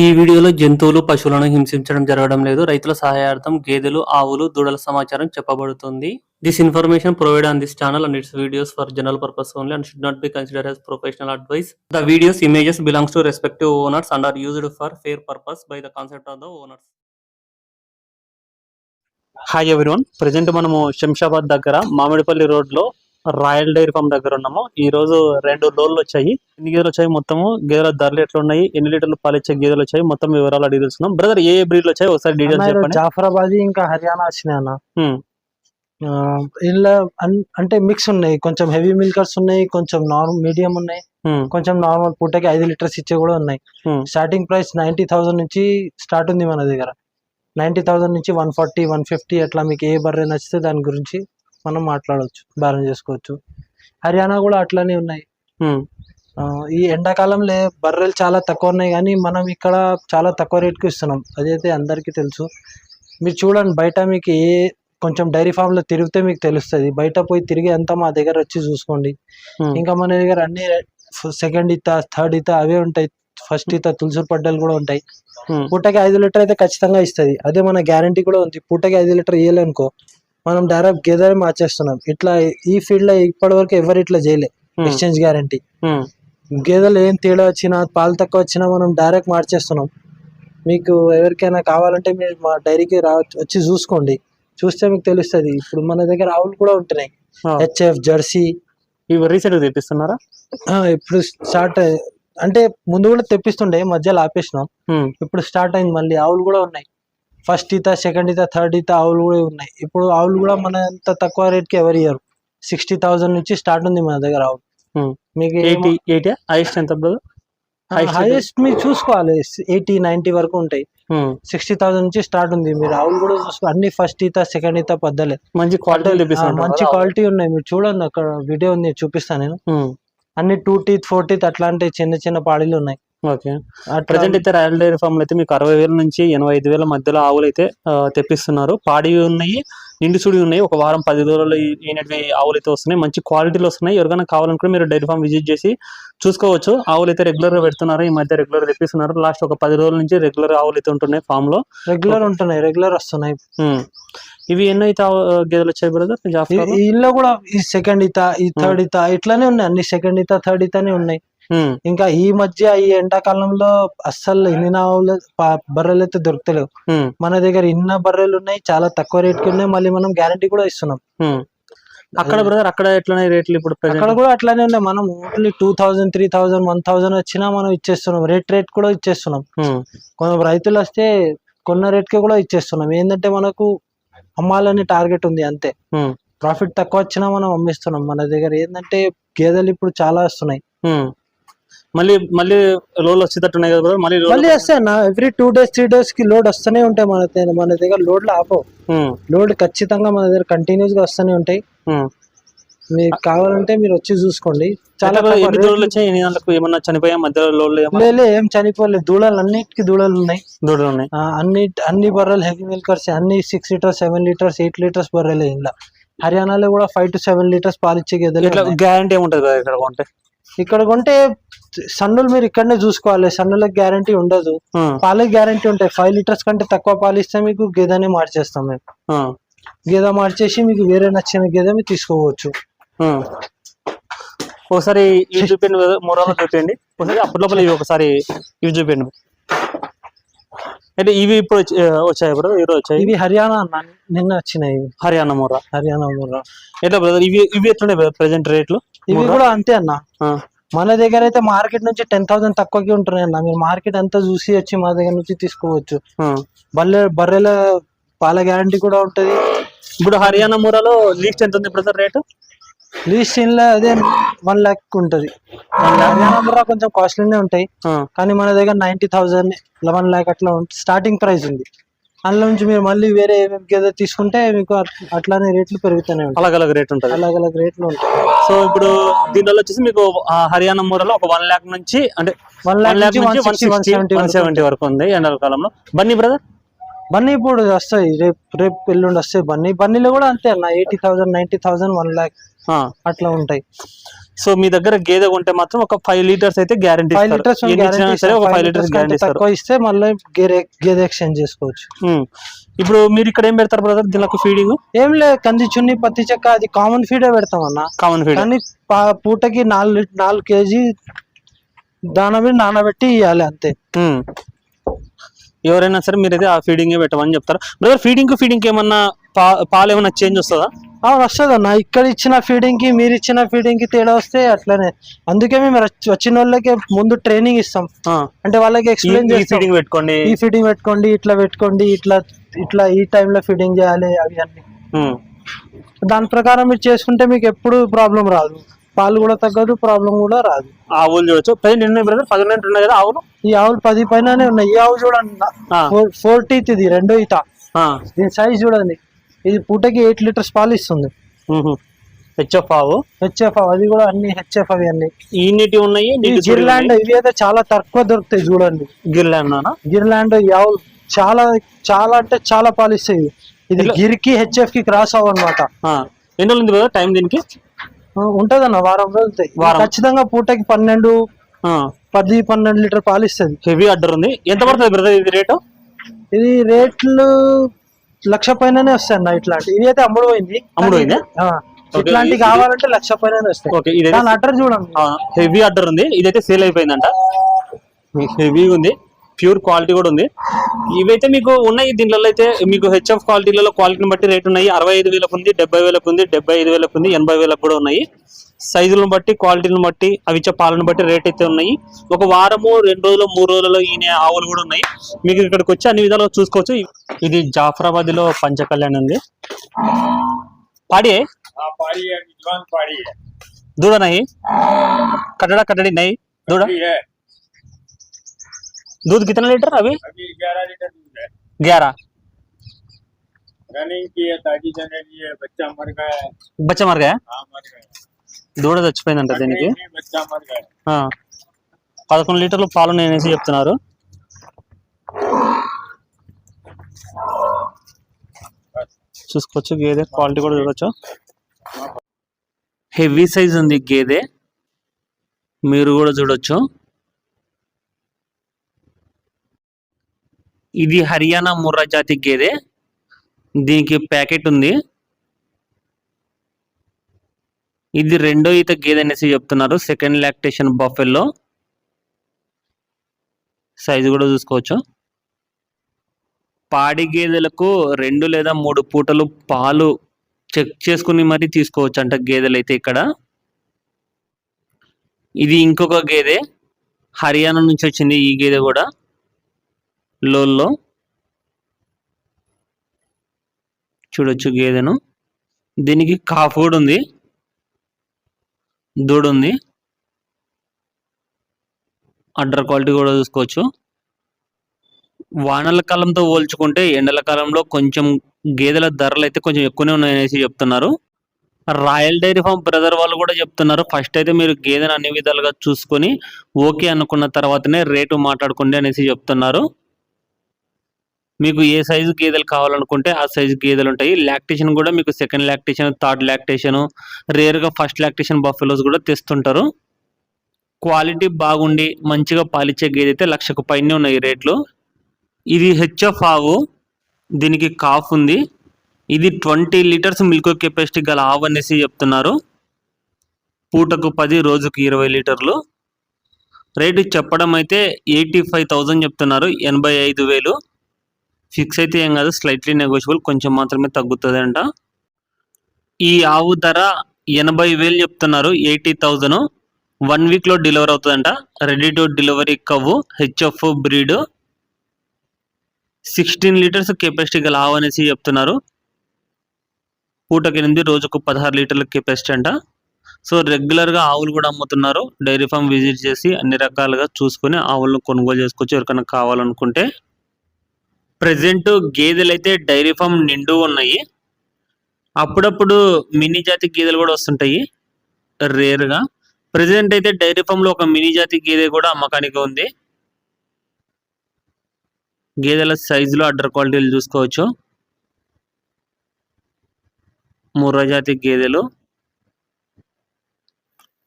ఈ వీడియోలో జంతువులు పశువులను హింసించడం జరగడం లేదు. రైతుల సహాయార్థం గేదెలు ఆవులు దూడల సమాచారం చెప్పబడుతుంది. This information provide on this channel and its videos for general purpose only and should not be consider as professional advice the videos images belongs to respective owners and are used for fair purpose by the concept of the owners hi everyone present మనము శంషాబాద్ దగ్గర మామిడిపల్లి రోడ్లో royal dairy form దగ్గర ఉన్నాము. ఈ రోజు రెండు లోన్లు వచ్చాయి. ఎన్ని గేదెలు వచ్చాయి మొత్తము? గేదెల ధరలు ఎట్లా ఉన్నాయి ఎన్ని లీటర్లు పాలిచ్చే గేదెలు వచ్చాయి? మొత్తం వివరాలు అడిగి తెలుసుకున్నాం బ్రదర్ ఏ బ్రీడ్లు వచ్చాయి? ఒకసారి డీటెయిల్స్ చెప్పండి. జాఫరాబాద్ ఇంకా హర్యానా వచ్చినాయి అన్న. ఇలా అంటే మిక్స్ ఉన్నాయి. కొంచెం హెవీ మిల్కర్స్ ఉన్నాయి కొంచెం నార్మల్ మీడియం ఉన్నాయి. కొంచెం నార్మల్ పూటకి ఐదు లీటర్స్ ఇచ్చే కూడా ఉన్నాయి. స్టార్టింగ్ ప్రైస్ నైన్టీ థౌసండ్ నుంచి స్టార్ట్ ఉంది మన దగ్గర. నైన్టీ థౌసండ్ నుంచి వన్ ఫార్టీ వన్ ఫిఫ్టీ అట్లా మీకు ఏ బర్రె నచ్చితే దాని గురించి మనం మాట్లాడవచ్చు బేరం చేసుకోవచ్చు. హర్యానా కూడా అట్లానే ఉన్నాయి. ఈ ఎండాకాలంలో బర్రెలు చాలా తక్కువ ఉన్నాయి కానీ మనం ఇక్కడ చాలా తక్కువ రేట్కి ఇస్తున్నాం. అదైతే అందరికీ తెలుసు. మీరు చూడండి బయట మీకు ఏ కొంచెం డైరీ ఫామ్లో తిరిగితే మీకు తెలుస్తుంది. బయట పోయి తిరిగి అంతా మా దగ్గర వచ్చి చూసుకోండి. ఇంకా మన దగ్గర అన్ని సెకండ్ ఇత థర్డ్ ఇత అవే ఉంటాయి. ఫస్ట్ ఇత తులసూరు పడ్డలు కూడా ఉంటాయి. పూటకి ఐదు లీటర్ అయితే ఖచ్చితంగా ఇస్తుంది. అదే మన గ్యారంటీ కూడా ఉంది. పూటకి ఐదు లీటర్ ఇయ్యాలనుకో. మనం డైరెక్ట్ గేదె మార్చేస్తున్నాం. ఇట్లా ఈ ఫీల్డ్లో ఇప్పటి వరకు ఎవరు ఇట్లా చేయలే. Hmm. Exchange guarantee Hmm. గేదెలు ఏం తేడా వచ్చినా పాలు తక్కువ వచ్చినా మనం డైరెక్ట్ మార్చేస్తున్నాం. మీకు ఎవరికైనా కావాలంటే మీరు మా డైరీకి రా వచ్చి చూసుకోండి. చూస్తే మీకు తెలుస్తుంది. ఇప్పుడు మన దగ్గర ఆవులు కూడా ఉంటున్నాయి. హెచ్ఎఫ్ జెర్సీ ఇవి రీసెంట్గా తెప్పిస్తున్నారా? ఇప్పుడు స్టార్ట్ అంటే ముందు కూడా తెప్పిస్తుండే మధ్యలో ఆపేసినాం. Hmm. ఇప్పుడు స్టార్ట్ అయింది మళ్ళీ ఆవులు కూడా ఉన్నాయి. ఫస్ట్ ఈత సెకండ్ ఈత థర్డ్ ఈత ఆవులు కూడా ఉన్నాయి. ఇప్పుడు ఆవులు కూడా మన అంత తక్కువ రేట్కి ఎవరు ఇయ్యరు. సిక్స్టీ థౌసండ్ నుంచి స్టార్ట్ ఉంది మన దగ్గర ఆవులు. మీకు ఎయిటీ ఎయిటీ హైయెస్ట్ ఎంత హైయెస్ట్ మీరు చూసుకోవాలి. ఎయిటీ నైన్టీ వరకు ఉంటాయి. సిక్స్టీ థౌసండ్ నుంచి స్టార్ట్ ఉంది. మీరు ఆవులు కూడా చూసుకో అన్ని ఫస్ట్ ఈత సెకండ్ ఈత పద్దలే మంచి క్వాలిటీ మంచి క్వాలిటీ ఉన్నాయి. మీరు చూడండి అక్కడ వీడియో ఉంది చూపిస్తాను నేను. అన్ని టూ టీత్ ఫోర్ టీత్ అట్లాంటి చిన్న చిన్న పాడీలు ఉన్నాయి. ఓకే. ప్రజెంట్ అయితే రాయల్ డైరీ ఫామ్ అయితే మీకు అరవై వేల నుంచి ఎనభై ఐదు వేల మధ్యలో ఆవులు అయితే తెప్పిస్తున్నారు. పాడి ఉన్నాయి నిండు సుడి ఉన్నాయి. ఒక వారం పది రోజుల్లో ఈనటివి ఆవులు అయితే వస్తున్నాయి. మంచి క్వాలిటీలో వస్తున్నాయి. ఎవరికైనా కావాలనుకుంటే మీరు డైరీ ఫామ్ విజిట్ చేసి చూసుకోవచ్చు. ఆవులు అయితే రెగ్యులర్గా పెడుతున్నారు. ఈ మధ్య రెగ్యులర్ తెప్పిస్తున్నారు. లాస్ట్ ఒక పది రోజుల నుంచి రెగ్యులర్ ఆవులు అయితే ఉంటున్నాయి ఫామ్లో రెగ్యులర్ ఉంటున్నాయి. రెగ్యులర్ వస్తున్నాయి. ఇవి ఎన్నో అయితే ఆవు- గేదెలు వచ్చాయి బ్రదర్? ఇల్లు కూడా ఈ సెకండ్ ఈత ఈ థర్డ్ ఈత ఇట్లానే ఉన్నాయి. అన్ని సెకండ్ ఈత థర్డ్ ఈతనే ఉన్నాయి. ఇంకా ఈ మధ్య ఈ ఎండాకాలంలో అస్సలు ఇన్ని ఆవులు బర్రెలు అయితే దొరుకుతలేవు. మన దగ్గర ఇన్న బర్రెలు ఉన్నాయి చాలా తక్కువ రేట్కి ఉన్నాయి మళ్ళీ మనం గ్యారంటీ కూడా ఇస్తున్నాం. అక్కడ బ్రదర్ అక్కడ ఎట్లున్నాయి రేట్లు ఇప్పుడు అక్కడ? కూడా అట్లానే ఉన్నాయి. మనం only two thousand three thousand one thousand వచ్చినా మనం ఇచ్చేస్తున్నాం. రేట్ రేట్ కూడా ఇచ్చేస్తున్నాం. కొంత రైతులు వస్తే కొన్న రేట్కి కూడా ఇచ్చేస్తున్నాం. ఏంటంటే మనకు అమ్మాలని టార్గెట్ ఉంది అంతే. ప్రాఫిట్ తక్కువ వచ్చినా మనం అమ్మిస్తున్నాం. మన దగ్గర ఏంటంటే గేదెలు ఇప్పుడు చాలా వస్తున్నాయి. మళ్ళీ మళ్ళీ లోన్లు వచ్చేటట్టు ఉన్నాయి కదా? మళ్ళీ మళ్ళీ వస్తాయి. అన్న. ఎవ్రీ టూ డేస్ త్రీ డేస్కి లోడ్ వస్తూనే ఉంటాయి మన దగ్గర మన దగ్గర లోడ్లు ఆపవు. లోడ్ ఖచ్చితంగా మన దగ్గర కంటిన్యూస్గా వస్తూనే ఉంటాయి. మీకు కావాలంటే మీరు వచ్చి చూసుకోండి. చాలా దాంట్లో ఏమన్నా చనిపోయా? మధ్యలో లోన్లు ఏమన్నా? లే, లే, ఏం చనిపోలేదు. దూడలు అన్నిటికీ దూడలు ఉన్నాయి. దూడలు ఉన్నాయి. అన్ని అన్ని బర్రెలు హెవీ మిల్కర్స్ అన్ని six litres seven litres eight litres బర్రెలే ఇంట్లో హర్యానాలో కూడా ఫైవ్ టు సెవెన్ లీటర్స్ పాలిచ్చే గేదెలు ఇట్లా ఉన్నాయి. గ్యారంటీ ఏముంటది కదా ఇక్కడ కొంటే? ఇక్కడ కొంటే సన్నులు మీరు ఇక్కడనే చూసుకోవాలి. సన్నులకు గ్యారంటీ ఉండదు. పాలకి గ్యారంటీ ఉంటాయి. ఫైవ్ లీటర్స్ కంటే తక్కువ పాలు ఇస్తే మీకు గేదెనే మార్చేస్తాం మేము. గేదె మార్చేసి మీకు వేరే నచ్చిన గేదె మీరు తీసుకోవచ్చు. ఒకసారి ఇవి చూపించండి రోజులు చూపించండి. ఒకసారి అప్పటి లోపల ఇవి ఒకసారి ఇవి చూపించండి అంటే ఇవి ఇప్పుడు వచ్చాయి బ్రదర్ ఈరోజు వచ్చాయి. ఇవి హర్యానా అన్న నిన్న వచ్చినాయి హర్యానా మూర. హర్యానా ముర్రా ఎట్లా బ్రదర్ ఇవి ఇవి ఎట్లున్నాయి ప్రెసెంట్ రేట్లు ఇవి కూడా అంతే అన్న. మన దగ్గర అయితే మార్కెట్ నుంచి టెన్ థౌసండ్ తక్కువకి ఉంటున్నాయి అన్న. మీరు మార్కెట్ అంతా చూసి వచ్చి మా దగ్గర నుంచి తీసుకోవచ్చు. బర్రె బర్రెల పాల గ్యారంటీ కూడా ఉంటది. ఇప్పుడు హర్యానా మూరలో లీస్ట్ ఎంత ఉంది బ్రదర్ రేటు లీస్ట్లో అదే వన్ ల్యాక్ ఉంటది. హర్యానా కొంచెం కాస్ట్లీనే ఉంటాయి. కానీ మన దగ్గర నైన్టీ థౌసండ్ లెవెన్ ల్యాక్ అట్లా స్టార్టింగ్ ప్రైస్ ఉంది. అందులో నుంచి మీరు మళ్ళీ వేరే గేదె తీసుకుంటే మీకు అట్- అట్లానే రేట్లు పెరుగుతూనే ఉంటాయి. అలగ్ అలగ్ రేట్ ఉంటుంది. అలాగ్ అలాగ్ రేట్లు ఉంటాయి. సో ఇప్పుడు దీనిలో వచ్చేసి మీకు హర్యానా మూరలో ఒక వన్ ల్యాక్ నుంచి అంటే వన్ వన్ ల్యాక్ నుంచి one one one sixty seventy one seventy వరకు ఉంది ఎండల కాలంలో. బన్నీ బ్రదర్? బన్నీ ఇప్పుడు వస్తాయి. రేపు రేపు ఎల్లుండి వస్తాయి బన్నీ. బన్నీలో కూడా అంతే అన్న. Eighty thousand ninety thousand one lakh. అట్లా ఉంటాయి. సో మీ దగ్గర గేదె కొంటే మాత్రం ఒక ఫైవ్ లీటర్స్ అయితే గ్యారంటీ ఫైవ్ లీటర్స్ సరే ఒక ఫైవ్ లీటర్స్ గ్యారంటీ తక్కువ ఇస్తే మళ్ళీ గేదె గేదె ఎక్స్చేంజ్ చేసుకోవచ్చు. ఇప్పుడు మీరు ఇక్కడ ఏం పెడతారు బ్రదర్ దీనికి ఫీడింగ్ ఏం లే కంది చున్ని పత్తి చెక్క అది కామన్ ఫీడే పెడతాం అన్న. కామన్ ఫీడ్ కానీ పా- పూటకి నాలుగు నాలుగు కేజీ దాన మీద నానబెట్టి ఇవ్వాలి అంతే. ఎవరైనా సరే మీరైతే ఆ ఫీడింగ్ పెట్టమని చెప్తారు. బ్రదర్ ఫీడింగ్ ఫీడింగ్ ఏమన్నా పా- పాలు ఏమన్నా చేంజ్ వస్తుందా? ఆ, వస్తుంది అన్న. ఇక్కడ ఇచ్చిన ఫీడింగ్కి మీరు ఇచ్చిన ఫీడింగ్కి తేడా వస్తే అట్లనే. అందుకే మేము వచ్చిన వాళ్ళకి ముందు ట్రైనింగ్ ఇస్తాం. అంటే వాళ్ళకి ఎక్స్ప్లెయిన్ చేస్తాం. ఫీడింగ్ పెట్టుకోండి. ఈ ఫీడింగ్ పెట్టుకోండి ఇట్లా పెట్టుకోండి ఇట్లా ఇట్లా ఈ టైంలో ఫీడింగ్ చేయాలి అవి అన్ని. దాని ప్రకారం మీరు చేసుకుంటే మీకు ఎప్పుడు ప్రాబ్లం రాదు. పాలు కూడా తగ్గదు ప్రాబ్లం కూడా రాదు. ఆవులు చూడొచ్చు. ఎన్ని బ్రదర్ పదిహేను ఉన్నాయి కదా ఆవులు? ఈ ఆవులు పది పైననే ఉన్నాయి. ఈ ఆవు చూడండి. ఆ. ఫోర్ టీత్ ఇది రెండో ఈత. దీని సైజ్ చూడండి. ఇది పూటకి ఎయిట్ లీటర్స్ పాలు ఇస్తుంది. హెచ్ఎఫ్ ఆవు. హెచ్ఎఫ్ అది కూడా అన్ని హెచ్ఎఫ్ అవి అన్ని. ఈ నీటి ఉన్నాయి గిర్లాండ్ ఇవి అయితే చాలా తక్కువ దొరుకుతాయి చూడండి. గిర్లాండ్ గిర్లాండ్ ఈ ఆవు చాలా చాలా అంటే చాలా పాలు ఇస్తాయి. ఇది? గిరికి హెచ్ఎఫ్కి క్రాస్ అవ్వ అనమాట. ఎన్ని రోజులు టైం దీనికి? ఉంటదన్న వారం రోజులు. ఖచ్చితంగా పూటకి పన్నెండు పది పన్నెండు లీటర్ పాలు ఇస్తుంది హెవీ అడ్డర్ ఉంది. ఎంత పడుతుంది బ్రదర్ ఇది రేటు? ఇది రేట్లు లక్ష పైననే వస్తాయి అన్న ఇట్లాంటి. ఇవి అయితే అమ్ముడు పోయింది. అమ్ముడు పోయిందా? ఇట్లాంటి ఇది- కావాలంటే లక్ష పైననే వస్తాయి. ఇది దాని అడ్డర్ చూడండి. హెవీ అడ్డర్ ఉంది. ఇదైతే సేల్ అయిపోయిందంట. హెవీ ఉంది. ప్యూర్ క్వాలిటీ కూడా ఉంది. ఇవైతే మీకు ఉన్నాయి దీనిలో అయితే మీకు హెచ్ఎఫ్ క్వాలిటీలలో క్వాలిటీని బట్టి రేట్ ఉన్నాయి. అరవై ఐదు వేలకు ఉంది డెబ్బై వేలకు ఉంది డెబ్బై ఐదు వేలకు ఉంది ఎనభై వేలకు కూడా ఉన్నాయి. సైజులను బట్టి క్వాలిటీలను బట్టి అవి ఇచ్చే పాలను బట్టి రేట్ అయితే ఉన్నాయి ఒక వారము రెండు రోజులు మూడు రోజులలో ఈయన ఆవులు కూడా ఉన్నాయి మీకు ఇక్కడికి వచ్చి అన్ని విధాలుగా చూసుకోవచ్చు ఇది జాఫరాబాద్ లో పంచకళ్యాణ్ ఉంది పాడి हाँ पाड़ी है विद्वान पाड़ी है दूध नहीं कटड़ा कटड़ी नहीं दूध अभी है दूध कितना लीटर अभी अभी ग्यारह लीटर दूध है ग्यारह रनिंग की है ताजी जनेगी है बच्चा मर गया है బచ్చ మర్ గయా हाँ मर गया దూడ చచ్చిపోయిందంట దీనికి. పదకొండు లీటర్లు పాలు నేనేసి చెప్తున్నారు. చూసుకోవచ్చు గేదె క్వాలిటీ కూడా చూడొచ్చు. హెవీ సైజ్ ఉంది గేదె. మీరు కూడా చూడొచ్చు. ఇది హర్యానా ముర్రా జాతి గేదె. దీనికి ప్యాకెట్ ఉంది. ఇది రెండో ఈత గేదె అనేసి చెప్తున్నారు. సెకండ్ లాక్టేషన్ బఫెల్లో సైజు కూడా చూసుకోవచ్చు. పాడి గేదెలకు రెండు లేదా మూడు పూటలు పాలు చెక్ చేసుకుని మరీ తీసుకోవచ్చు అంట గేదెలు అయితే ఇక్కడ. ఇది ఇంకొక గేదె. హర్యానా నుంచి వచ్చింది ఈ గేదె కూడా. లోల్లో. చూడొచ్చు గేదెను. దీనికి కాఫ్ కూడా ఉంది. దూడు ఉంది అడ్డర్ క్వాలిటీ కూడా చూసుకోవచ్చు. వానల కాలంతో పోల్చుకుంటే ఎండల కాలంలో కొంచెం గేదెల ధరలు అయితే కొంచెం ఎక్కువనే ఉన్నాయనేసి చెప్తున్నారు. రాయల్ డైరీ ఫామ్ బ్రదర్ వాళ్ళు కూడా చెప్తున్నారు ఫస్ట్ అయితే మీరు గేదెను అన్ని విధాలుగా చూసుకొని ఓకే అనుకున్న తర్వాతనే రేటు మాట్లాడుకోండి అనేసి చెప్తున్నారు. మీకు ఏ సైజు గేదెలు కావాలనుకుంటే ఆ సైజు గేదెలు ఉంటాయి. లాక్టేషన్ కూడా మీకు సెకండ్ లాక్టేషన్ థర్డ్ లాక్టేషన్ రేర్గా ఫస్ట్ లాక్టేషన్ బఫెలోస్ కూడా తెస్తుంటారు. క్వాలిటీ బాగుండి మంచిగా పాలిచ్చే గేదె అయితే లక్షకు పైనే ఉన్నాయి రేట్లు. ఇది హెచ్ఎఫ్ ఆవు. దీనికి కాఫ్ ఉంది. ఇది ట్వంటీ లీటర్స్ మిల్క్ కెపాసిటీ గల ఆవు అనేసి చెప్తున్నారు. పూటకు పది రోజుకు ఇరవై లీటర్లు. రేటు చెప్పడం అయితే ఎయిటీ ఫైవ్ థౌజండ్ చెప్తున్నారు. ఎనభై ఐదు వేలు. ఫిక్స్ అయితే ఏం కాదు స్లైట్లీ నెగోషియబుల్ కొంచెం మాత్రమే తగ్గుతుంది అంట ఈ ఆవు ధర ఎనభై వేలు చెప్తున్నారు ఎయిటీ థౌజండ్. వన్ వీక్లో డెలివరీ అవుతుందంట. Ready to delivery cow HF breed sixteen litres capacity గల ఆవు అనేసి చెప్తున్నారు. పూటకి ఎనిమిది రోజుకు పదహారు లీటర్ల కెపాసిటీ అంట. సో రెగ్యులర్గా ఆవులు కూడా అమ్ముతున్నారు. డైరీ ఫామ్ విజిట్ చేసి అన్ని రకాలుగా చూసుకొని ఆవులను కొనుగోలు చేసుకోవచ్చు ఎవరికైనా కావాలనుకుంటే. ప్రజెంట్ గేదెలు అయితే డైరీ ఫామ్ నిండు ఉన్నాయి. అప్పుడప్పుడు మినీ జాతి గేదెలు కూడా వస్తుంటాయి. రేర్గా. ప్రజెంట్ అయితే డైరీ ఫామ్లో ఒక మినీ జాతి గేదె కూడా అమ్మకానికి ఉంది. గేదెల సైజులో అడ్డర్ క్వాలిటీలు చూసుకోవచ్చు. ముర్రా జాతి గేదెలు.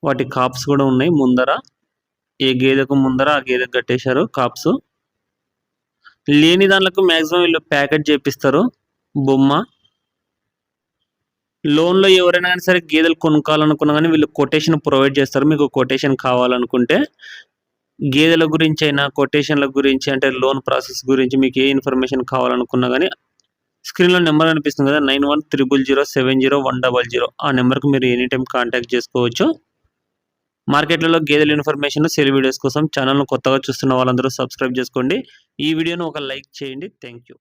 వాటి కాప్స్ కూడా ఉన్నాయి ముందర. ఏ గేదెకు ముందర ఆ గేదెకు కట్టేశారు కాప్స్. లేని దాంట్లో మాక్సిమం వీళ్ళు ప్యాకెట్ చేపిస్తారు. బొమ్మ. లోన్లో ఎవరైనా కానీ సరే గేదెలు కొనుక్కోవాలనుకున్నా కానీ వీళ్ళు కొటేషన్ ప్రొవైడ్ చేస్తారు. మీకు కొటేషన్ కావాలనుకుంటే గేదెల గురించి అయినా కొటేషన్ల గురించి అంటే లోన్ ప్రాసెస్ గురించి మీకు ఏ ఇన్ఫర్మేషన్ కావాలనుకున్నా కానీ స్క్రీన్లో నెంబర్ అనిపిస్తుంది కదా nine one triple zero seven zero one double zero ఆ నెంబర్కి మీరు ఎనీ టైం కాంటాక్ట్ చేసుకోవచ్చు. మార్కెట్లలో గేదెల ఇన్ఫర్మేషన్ సెల్ వీడియోస్ కోసం ఛానల్ను కొత్తగా చూస్తున్న వాళ్ళందరూ సబ్స్క్రైబ్ చేసుకోండి. ఈ వీడియోను ఒక లైక్ చేయండి. Thank you.